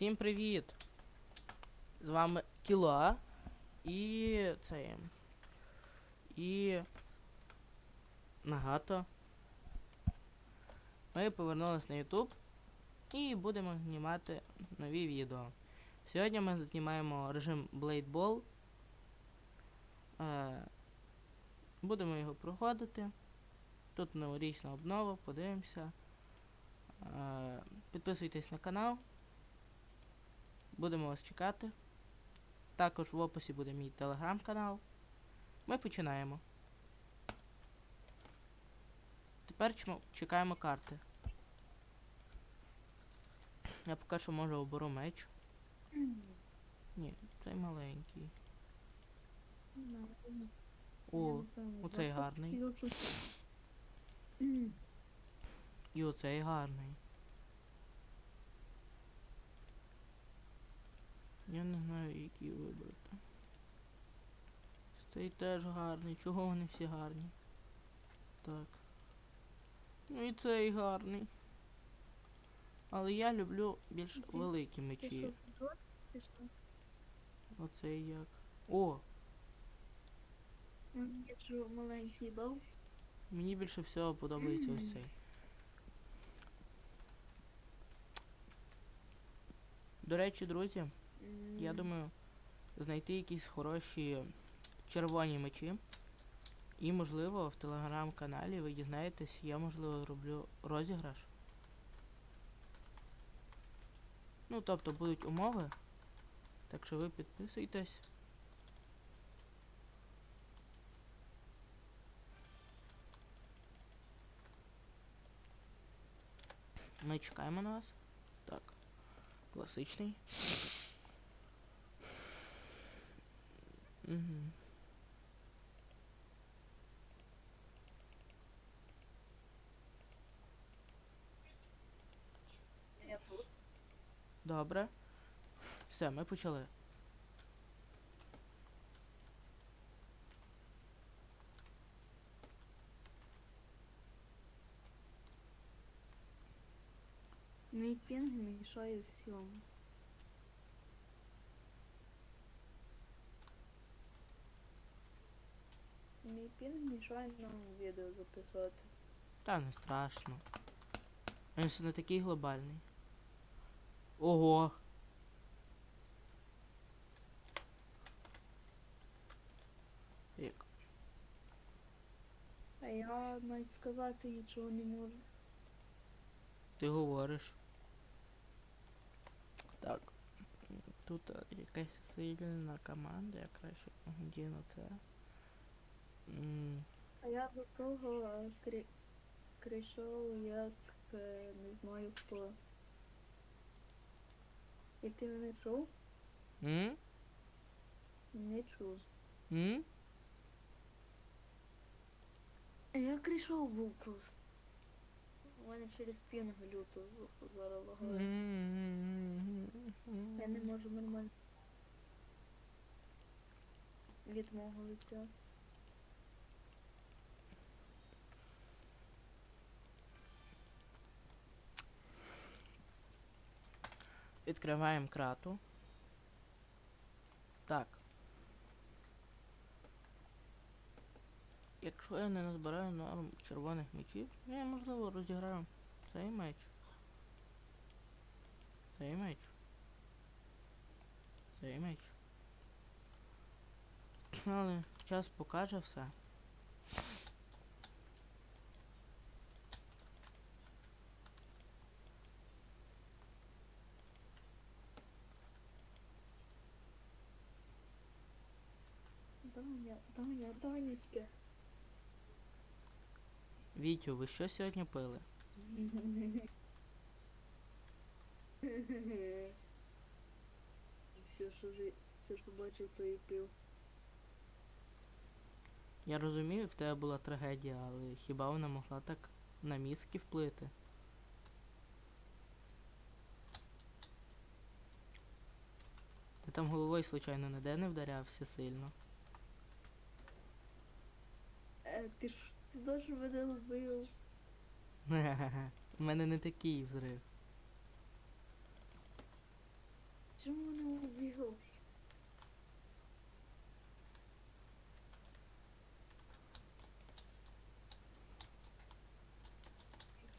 Всім привіт! З вами Кіла і це. І. Нагато. Ми повернулись на YouTube і будемо знімати нові відео. Сьогодні ми знімаємо режим Blade Ball. Е, будемо його проходити. Тут новорічна обнова, подивимося. Е, підписуйтесь на канал. Будемо вас чекати. Також в описі буде мій телеграм-канал. Ми починаємо. Тепер чекаємо карти. Я поки що може оберу меч. Ні, цей маленький. О, оцей гарний. І оцей гарний. Я не знаю, який вибрати. Цей теж гарний. Чого вони всі гарні? Так. Ну і цей гарний. Але я люблю більш великі мечі. Оцей як. О! Маленький дав, Мені більше всього подобається ось цей. До речі, друзі, я думаю знайти якісь хороші червоні мечі. І, можливо, в телеграм-каналі ви дізнаєтесь, я, можливо, зроблю розіграш. Ну, тобто будуть умови. Так що ви підписуйтесь. Ми чекаємо на вас. Так. Класичний. Угу. я тут. Добре. Все, ми почали. Мій пінг мішає всьому. Мій пінг мішає нам відео записати. Та не страшно. Він ще не такий глобальний. Ого. Як? А я навіть сказати нічого не можу. Ти говориш. Так. Тут якась сильна команда, я краще діну це. М, А я до того е, крі... крийшов як е, не знаю хто. Як ти мене чув? М? Не чув. М? Я крийшов був просто. У мене через пінг люто зараз лагає. Я не можу нормально від мого лиця. Відкриваємо крату. Так. Якщо я не назбираю норм червоних мечів, ну, я можливо розіграю цей меч. Цей меч. Цей меч. Але час покаже все. Даня, Данечка. Вітю, ви що сьогодні пили? Все, що жи... все, що бачив, то і пив. Я розумію, в тебе була трагедія, але хіба вона могла так на мізки вплити? Ти там головою, случайно, ніде не вдарявся сильно. Е, ти ж ти дуже мене вбив. У мене не такий взрив. Чому убігли?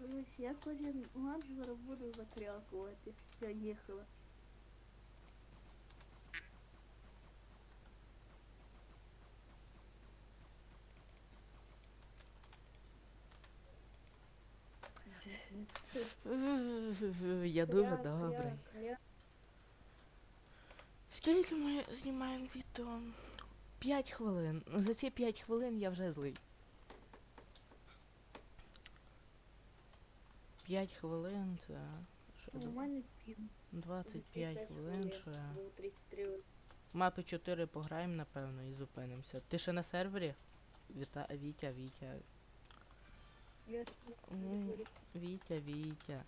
Ось я кожен матч буду закрякувати. Я їхала. Я дуже кряк. Скільки ми знімаємо відео? 5 хвилин. За ці 5 хвилин я вже злий. 5 хвилин це. Пів. 25 хвилин ще. Мапи 4 пограємо, напевно, і зупинимося. Ти ще на сервері? Віта... Вітя, Вітя. М, Вітя, Вітя.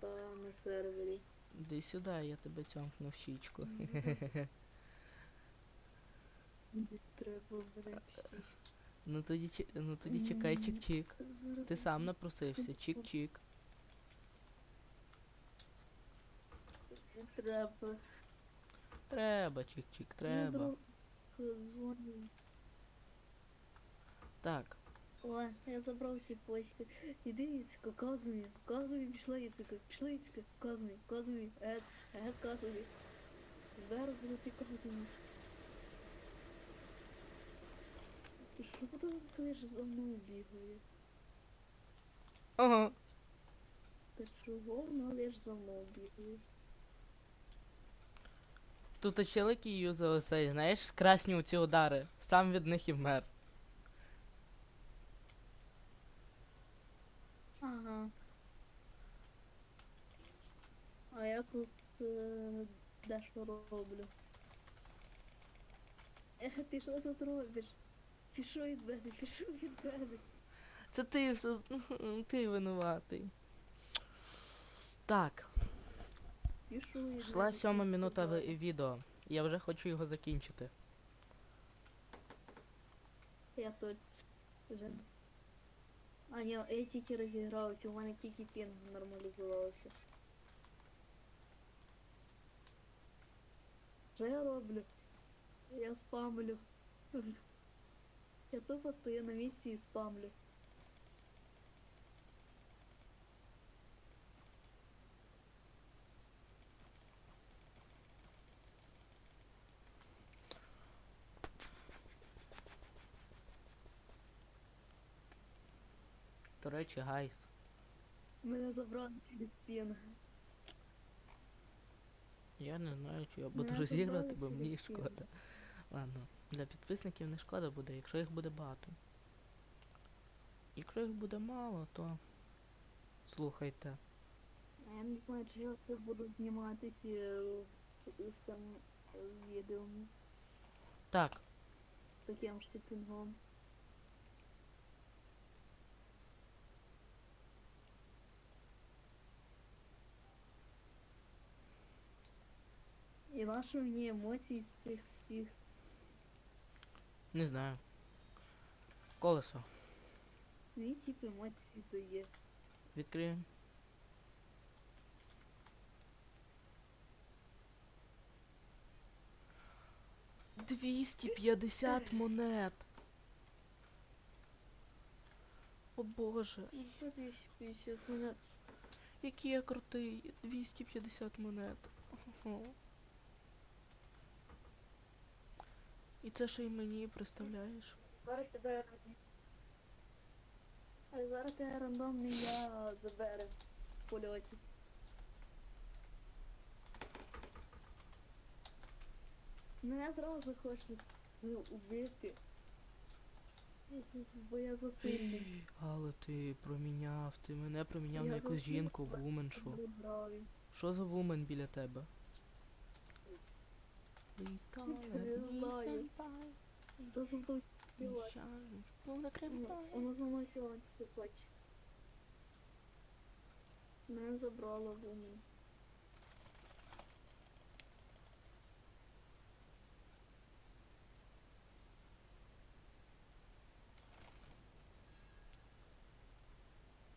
та на сервері. Іди сюди, я тебе цьомкну в щічку. Треба. Ну тоді, чі- ну тоді чекай чик-чик. Ти сам напросився, чик-чик. треба. Треба, чик-чик, треба. дзвоню. Так, О, я забрав ці почки. Іди, Іцька, казуй, казуй, пішла Іцька, пішла Іцька, казуй, казуй, ет, ет, казуй. Зараз буде ти казуй. Що ти лиш за мною бігає? Ага. Ти чого вона лиш за мною бігає? Тут челики юзали цей, знаєш, красні оці удари. Сам від них і вмер. Ага. А я тут е, дещо роблю. Е, ти що тут робиш? Пішов від мене, пішов від мене. Це ти все. Ти винуватий. Так, йшла сьома минута відео. Я вже хочу його закінчити. Я тут вже. А ні, я тільки розігрався, у мене тільки пінг нормалізувався. Що я роблю? Я спамлю. Я тупо стою на місці і спамлю. До речі, гайс. Мене забрали через пінг. Я не знаю, чи я буду Мене розігрувати, бо мені шкода. Ладно, для підписників не шкода буде, якщо їх буде багато. Якщо їх буде мало, то слухайте. А Я не знаю, чи я це буду зніматися е, в там е, відео Так, таким ж І наші мені емоції з цих всіх. не знаю. Колесо. Мені типу емоції дає. Відкриємо. Двісті п'ятдесят монет. О боже, Ну, що 250 мене який я крутий. 250 монет. Ого. І це ще й мені, представляєш? Зараз тебе А зараз тебе рандомний я забере в польоті. Мене зразу хочуть ну, убити. Бо я засильний. Але ти проміняв, ти мене проміняв Я на якусь жінку, вуменшу. Що за вумен біля тебе? Please call Не me знаю. senpai. Хто за мною співає? Нещажно, ну Воно накривай. воно за мною сьогодні хоче. Мене забрало в умі.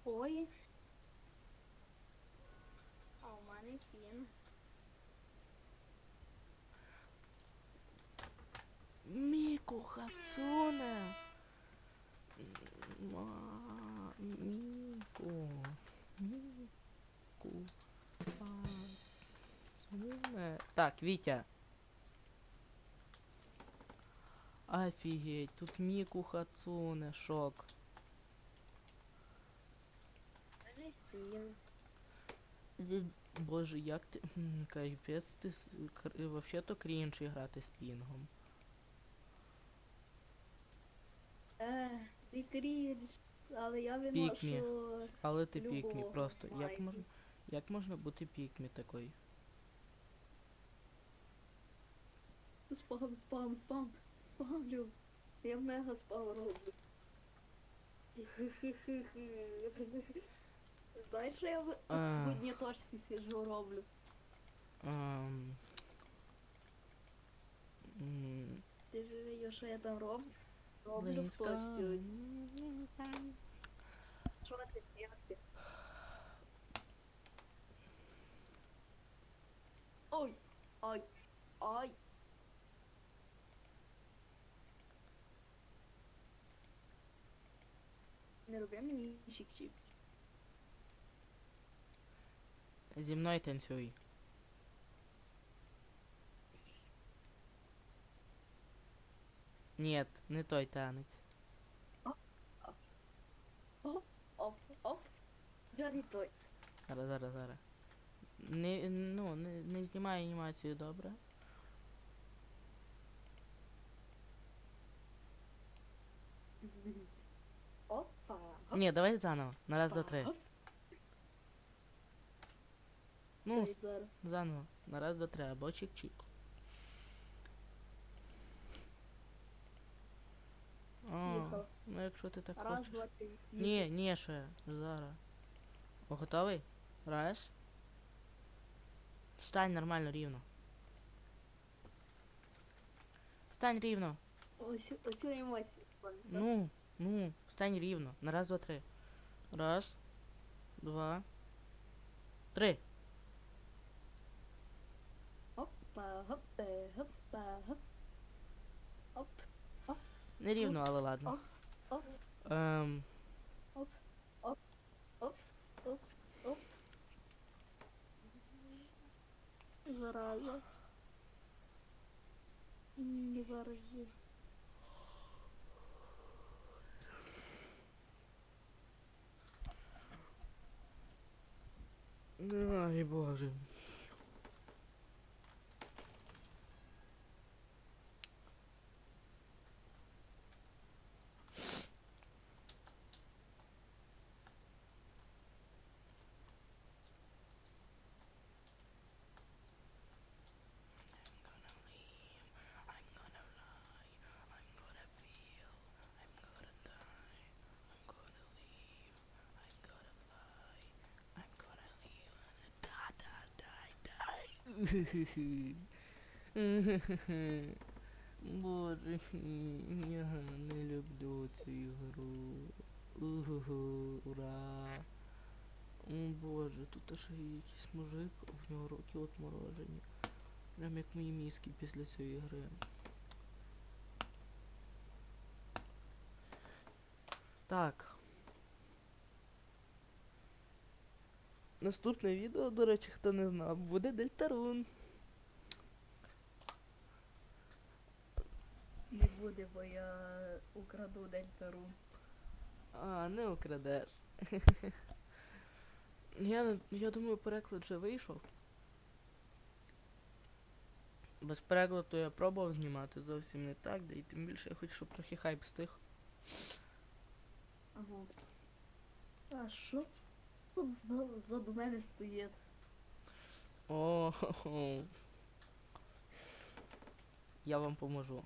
Ой. Міку Хацуне. Ма... Міку. Міку. Хацуне. Так, Вітя. Офігеть, тут Міку Хацуне, шок. Боже, як ти. Капець, ти вообще-то крінж грати з пінгом. Е, ти крінж. Але я Пікмі. виношу Але ти пікмі любого просто. Як майку. можна, як можна бути пікмі такою? спам, спам, спам. Спамлю. Я мега спам роблю. Знаєш, що я в в одній точці сиджу роблю? Ем, м, Ти ж що я там роблю? Роблю в близько. точці. Що ти як Ой, ай, ай. Не роби мені чик-чик. Зі мною Ні, не той танець. Оп, оп. Джарі той. Зараз, зараз, зараз. Не, ну, не, не знімай анімацію, добре? Опа. Ні, давай заново. На раз, два, три. Оп. Ну, Ой, зараз. заново. На раз, два, три, або чик-чик. О, Їхала. ну якщо ти так Раз, хочеш. два, три. Ні, ні, ще. Зараз. О, готовий? Раз. Стань нормально, рівно. Стань рівно. Ось, ось емоції. Ну, ну, стань рівно. На раз, два, три. Раз, два, три. Опа, гоп, е, гопа, гоп. Оп, Не рівно, але ладно. Ем. Зараза. Не ворожи. ай, боже. Боже, мій, я не люблю цю ігру. Угу, ура. О боже, тут аж є якийсь мужик, в нього руки отморожені. Прям як мої мізки після цієї гри. Так. Наступне відео, до речі, хто не знав, буде Дельтарун. Не буде, бо я украду дельтару. А, не украдеш. я, я думаю, переклад вже вийшов. Без перекладу я пробував знімати зовсім не так, да і тим більше я хочу, щоб трохи хайп стих. Ага. А що тут за, за мене стоїть? О, Я вам поможу.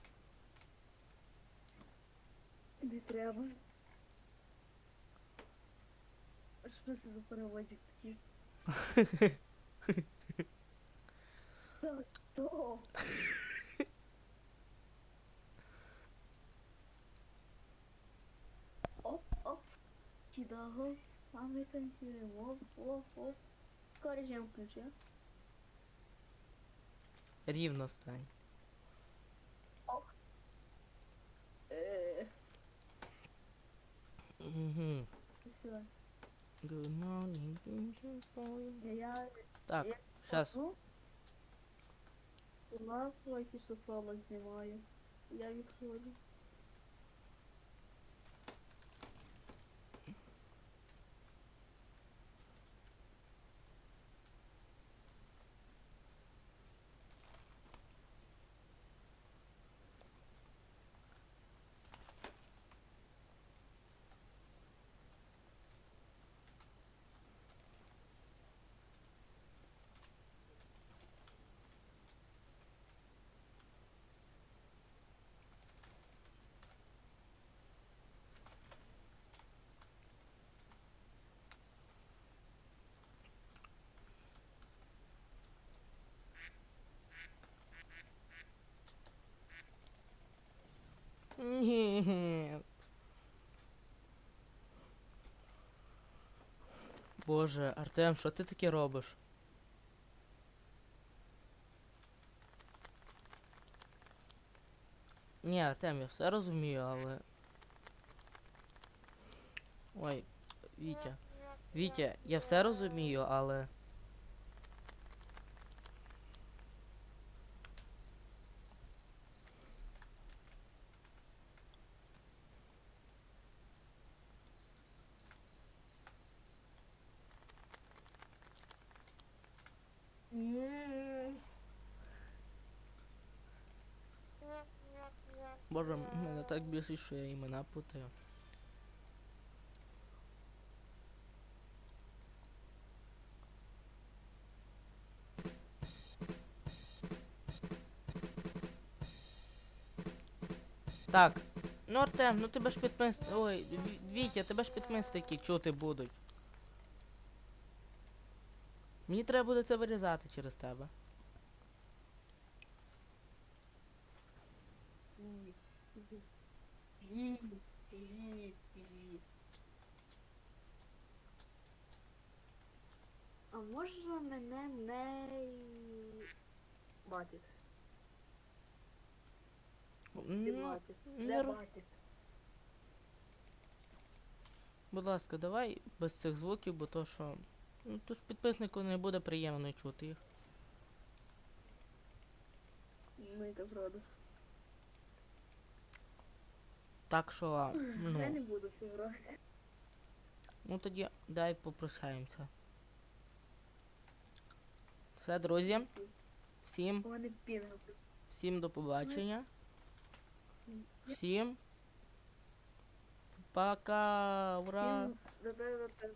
Не треба. Що це за перевозик такий? Та Хто? Оп, оп. Чидаго. А ми танцюємо. Оп, оп, оп. Скоро включив. Рівно стань. Е, Угу. все. Good morning, beautiful boy. Я Так, Я- щас. Ну, у нас лайки що сало знімаю. Я відходжу. Ні. Боже, Артем, що ти таке робиш? Ні, Артем, я все розумію, але. Ой, Вітя. Вітя, я все розумію, але. Боже, мене так бісить, що я імена путаю. Так. Ну, Артем, ну тебе ж підпис... Ой, Ві- Вітя, тебе ж підписники чути будуть. Мені треба буде це вирізати через тебе. А можна мене не Батікс? Де Ну, Будь ласка, давай без цих звуків, бо то що. Ну то ж підписнику не буде приємно чути їх. Ну і так правда. Так що, Я не ну, буду все грати. ну тоді дай попрощаємося. Все, друзі. Всім, всім до побачення. Всім. Пока, ура! Всім.